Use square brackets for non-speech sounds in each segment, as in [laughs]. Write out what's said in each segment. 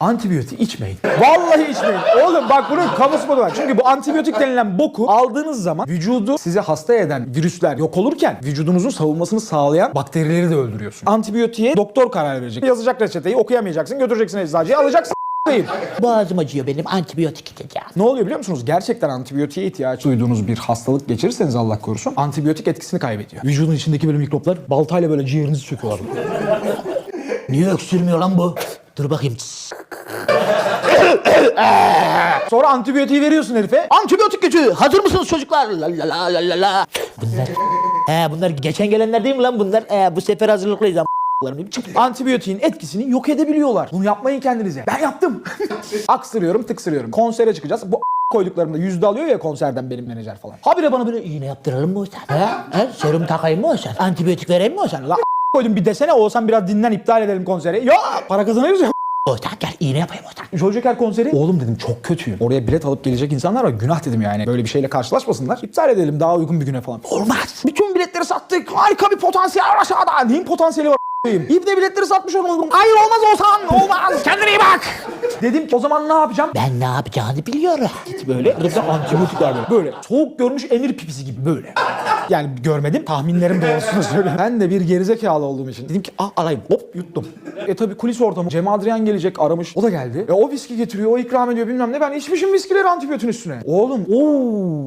Antibiyotik içmeyin. Vallahi içmeyin. Oğlum bak bunun kamu spotu var. Çünkü bu antibiyotik denilen boku aldığınız zaman vücudu sizi hasta eden virüsler yok olurken vücudunuzun savunmasını sağlayan bakterileri de öldürüyorsun. Antibiyotiğe doktor karar verecek. Yazacak reçeteyi okuyamayacaksın götüreceksin eczacıya alacaksın [laughs] a**ayım. Boğazım acıyor benim antibiyotik içeceğim. Ne oluyor biliyor musunuz? Gerçekten antibiyotiğe ihtiyaç duyduğunuz bir hastalık geçirirseniz Allah korusun antibiyotik etkisini kaybediyor. Vücudun içindeki böyle mikroplar baltayla böyle ciğerinizi söküyorlar. Niye öksürmüyor lan bu? Dur bakayım. [coughs] Sonra antibiyotiği veriyorsun herife. Antibiyotik gücü. Hazır mısınız çocuklar? La la la la la la. Bunlar. He bunlar geçen gelenler değil mi lan bunlar? He, bu sefer hazırlıklıyız ama Antibiyotiğin etkisini yok edebiliyorlar. Bunu yapmayın kendinize. Ben yaptım. [laughs] Aksırıyorum, tıksırıyorum. Konsere çıkacağız. Bu koyduklarımda yüzde alıyor ya konserden benim menajer falan. Habire bana böyle iğne yaptıralım mı sen? He? He? Serum takayım mı sen? Antibiyotik vereyim mi sen? La Koydum bir desene olsan biraz dinlen iptal edelim konseri. Ya para kazanıyoruz ya. Oğuzhan gel iğne yapayım Oğuzhan. Joker konseri. Oğlum dedim çok kötüyüm. Oraya bilet alıp gelecek insanlar var. Günah dedim yani. Böyle bir şeyle karşılaşmasınlar. İptal edelim daha uygun bir güne falan. Olmaz. Bütün biletleri sattık. Harika bir potansiyel var aşağıda. Neyin potansiyeli var? İbne biletleri satmış oğlum. Hayır olmaz olsan. Olmaz. [laughs] Kendine iyi bak. Dedim ki o zaman ne yapacağım? Ben ne yapacağını biliyorum. Böyle elimde antibiyotikler böyle. Böyle. Soğuk görmüş emir pipisi gibi böyle. Yani görmedim. Tahminlerim doğrusunu [laughs] söyle. Ben de bir gerizekalı olduğum için dedim ki ah alayım. Hop yuttum. E tabi kulis ortamı. Cem Adrian gelecek aramış. O da geldi. E o viski getiriyor. O ikram ediyor bilmem ne. Ben içmişim viskileri antibiyotin üstüne. Oğlum ooo.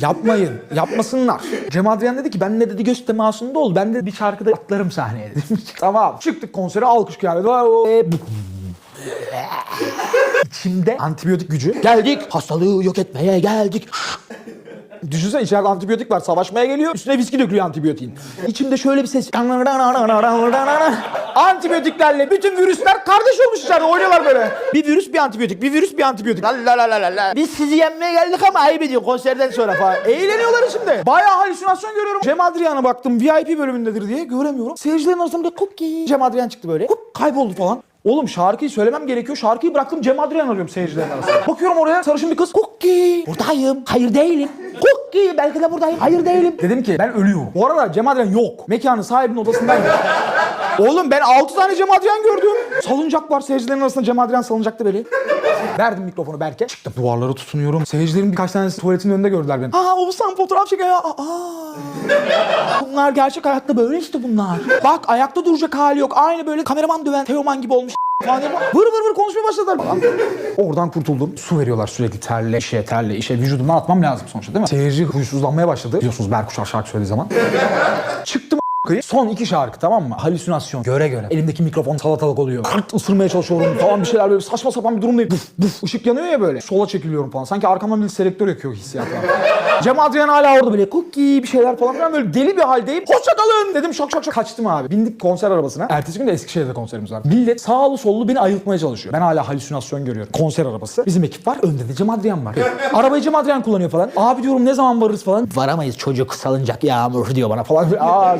Yapmayın. Yapmasınlar. Cem Adrian dedi ki ben ne dedi göz temasında ol. Ben de bir şarkıda atlarım sahneye [laughs] dedim. tamam. Çıktık konsere alkış geldi. E, İçimde antibiyotik gücü. Geldik. Hastalığı yok etmeye geldik. Düşünsene içeride antibiyotik var. Savaşmaya geliyor. Üstüne viski dökülüyor antibiyotiğin. İçimde şöyle bir ses. Antibiyotiklerle bütün virüsler kardeş olmuş içeride. Oynuyorlar böyle. Bir virüs bir antibiyotik. Bir virüs bir antibiyotik. La la. Biz sizi yenmeye geldik ama ayıp ediyor konserden sonra falan. Eğleniyorlar içimde. Bayağı halüsinasyon görüyorum. Cem Adrian'a baktım VIP bölümündedir diye göremiyorum. Seyircilerin arasında bir cookie. Cem Adrian çıktı böyle. Hop, kayboldu falan. Oğlum şarkıyı söylemem gerekiyor. Şarkıyı bıraktım Cem Adrian arıyorum seyircilerin arasında. Bakıyorum oraya sarışın bir kız. Cookie. Buradayım. Hayır değilim. Cookie belki de buradayım. Hayır değilim. Dedim ki ben ölüyorum. Bu arada Cem Adrian yok. Mekanın sahibinin odasındayım. Oğlum ben 6 tane Cem Adrian gördüm. Salıncak var seyircilerin arasında Cem Adrian salıncakta böyle. Verdim mikrofonu Berke. Çıktım duvarlara tutunuyorum. Seyircilerin birkaç tanesi tuvaletin önünde gördüler beni. Aa Oğuzhan fotoğraf çekiyor ya. Aa. Bunlar gerçek hayatta böyle işte bunlar. Bak ayakta duracak hali yok. Aynı böyle kameraman döven Teoman gibi olmuş [laughs] diye. Vır vır vır konuşmaya başladılar falan. Oradan kurtuldum. Su veriyorlar sürekli terle, işe, terle, işe. Vücudumdan atmam lazım sonuçta değil mi? Seyirci huysuzlanmaya başladı. Biliyorsunuz Berkuşar şarkı söylediği zaman. Çıktım a**ayı. Son iki şarkı tamam mı? Halüsinasyon. Göre göre. Elimdeki mikrofon salatalık oluyor. Kırt ısırmaya çalışıyorum falan bir şeyler böyle saçma sapan bir durumdayım. Buf buf ışık yanıyor ya böyle. Sola çekiliyorum falan. Sanki arkamdan bir selektör yakıyor hissiyat var. [laughs] Cem Adrian hala orada böyle cookie bir şeyler falan filan böyle deli bir haldeyim. Hoşçakalın dedim şok şok şok kaçtım abi. Bindik konser arabasına. Ertesi gün de Eskişehir'de konserimiz var. Millet sağlı sollu beni ayıltmaya çalışıyor. Ben hala halüsinasyon görüyorum. Konser arabası. Bizim ekip var. Önde de Cem Adrian var. [laughs] Arabayı Cem Adrian kullanıyor falan. Abi diyorum ne zaman varırız falan. Varamayız çocuk salıncak yağmur diyor bana. falan. [laughs] Aa,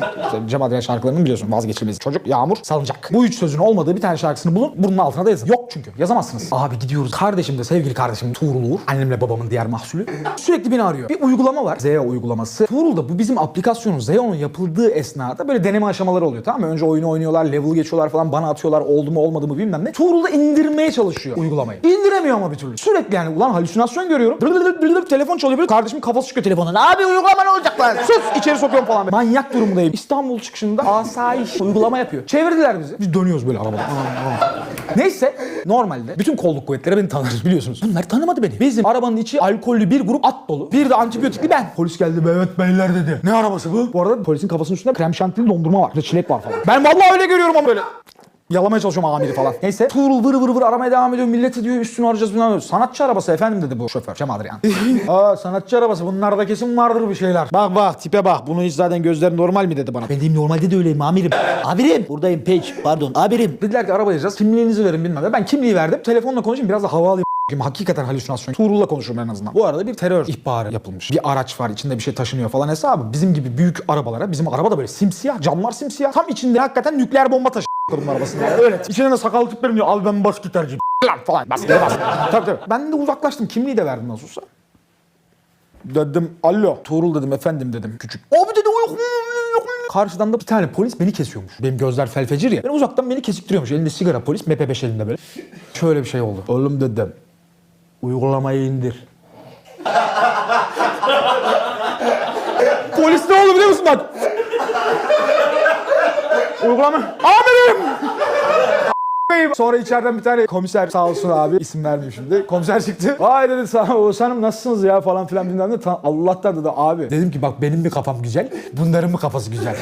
Cem Adrian şarkılarını biliyorsun vazgeçilmez. Çocuk, yağmur, salıncak. Bu üç sözün olmadığı bir tane şarkısını bulun. Bunun altına da yazın. Yok çünkü. Yazamazsınız. Abi gidiyoruz. Kardeşim de sevgili kardeşim Tuğrul Uğur. Annemle babamın diğer mahsulü. Sürekli beni arıyor. Bir uygulama var. Zeo uygulaması. Tuğrul da bu bizim aplikasyonun Zeo'nun yapıldığı esnada böyle deneme aşamaları oluyor tamam mı? Önce oyunu oynuyorlar, level geçiyorlar falan bana atıyorlar oldu mu olmadı mı bilmem ne. Tuğrul da indirmeye çalışıyor uygulamayı. İndiremiyor ama bir türlü. Sürekli yani ulan halüsinasyon görüyorum. Dır dır dır dır telefon çalıyor böyle kardeşimin kafası çıkıyor telefondan. Abi uygulama ne olacak lan? Sus içeri sokuyorum falan. Manyak durumdayım. İstanbul çıkışında asayiş uygulama yapıyor. Çevirdiler bizi. Biz dönüyoruz böyle arabada. Neyse normalde bütün kolluk kuvvetleri beni tanır biliyorsunuz. Bunlar tanımadı beni. Bizim arabanın içi alkollü bir grup at dolu. Bir de antibiyotikli ben. Polis geldi evet beyler dedi. Ne arabası bu? Bu arada polisin kafasının üstünde krem şantili dondurma var. Bir de çilek var falan. Ben vallahi öyle görüyorum ama böyle. Yalamaya çalışıyorum amiri falan. Neyse. Tuğrul vır vır vır aramaya devam ediyor. Milleti diyor üstünü arayacağız bilmem ne. Sanatçı arabası efendim dedi bu şoför. Cem Adrian. [laughs] Aa sanatçı arabası bunlarda kesin vardır bir şeyler. Bak bak tipe bak. Bunun hiç zaten gözleri normal mi dedi bana. Ben diyeyim normalde de öyleyim amirim. Abirim. Buradayım page. Pardon abirim. Dediler ki araba yazacağız. Kimliğinizi verin bilmem ne. Ben kimliği verdim. Telefonla konuşayım biraz da hava alayım. Hakikaten halüsinasyon. Tuğrul'la konuşurum en azından. Bu arada bir terör ihbarı yapılmış. Bir araç var içinde bir şey taşınıyor falan hesabı. Bizim gibi büyük arabalara bizim araba da böyle simsiyah camlar simsiyah. Tam içinde hakikaten nükleer bomba taşı bunun arabasında. Öyle. İçine de sakallı tiplerim diyor. Abi ben bas gitarcıyım. [laughs] Lan falan. Bas gitar bas. tabii tabii. Ben de uzaklaştım. Kimliği de verdim nasıl olsa. Dedim alo. Tuğrul dedim efendim dedim küçük. Abi dedi mu? Yok? Karşıdan da bir tane polis beni kesiyormuş. Benim gözler felfecir ya. Beni uzaktan beni kesiktiriyormuş. Elinde sigara polis. MP5 elinde böyle. Şöyle bir şey oldu. Oğlum dedim. Uygulamayı indir. [laughs] polis ne oldu biliyor musun bak? Uygulama. Amirim! Sonra içeriden bir tane komiser sağ olsun abi isim vermeyeyim şimdi. Komiser çıktı. Vay dedi sağ Oğuzhan'ım nasılsınız ya falan filan bilmem ne. Ta- Allah'tan dedi abi. Dedim ki bak benim bir kafam güzel. Bunların mı kafası güzel?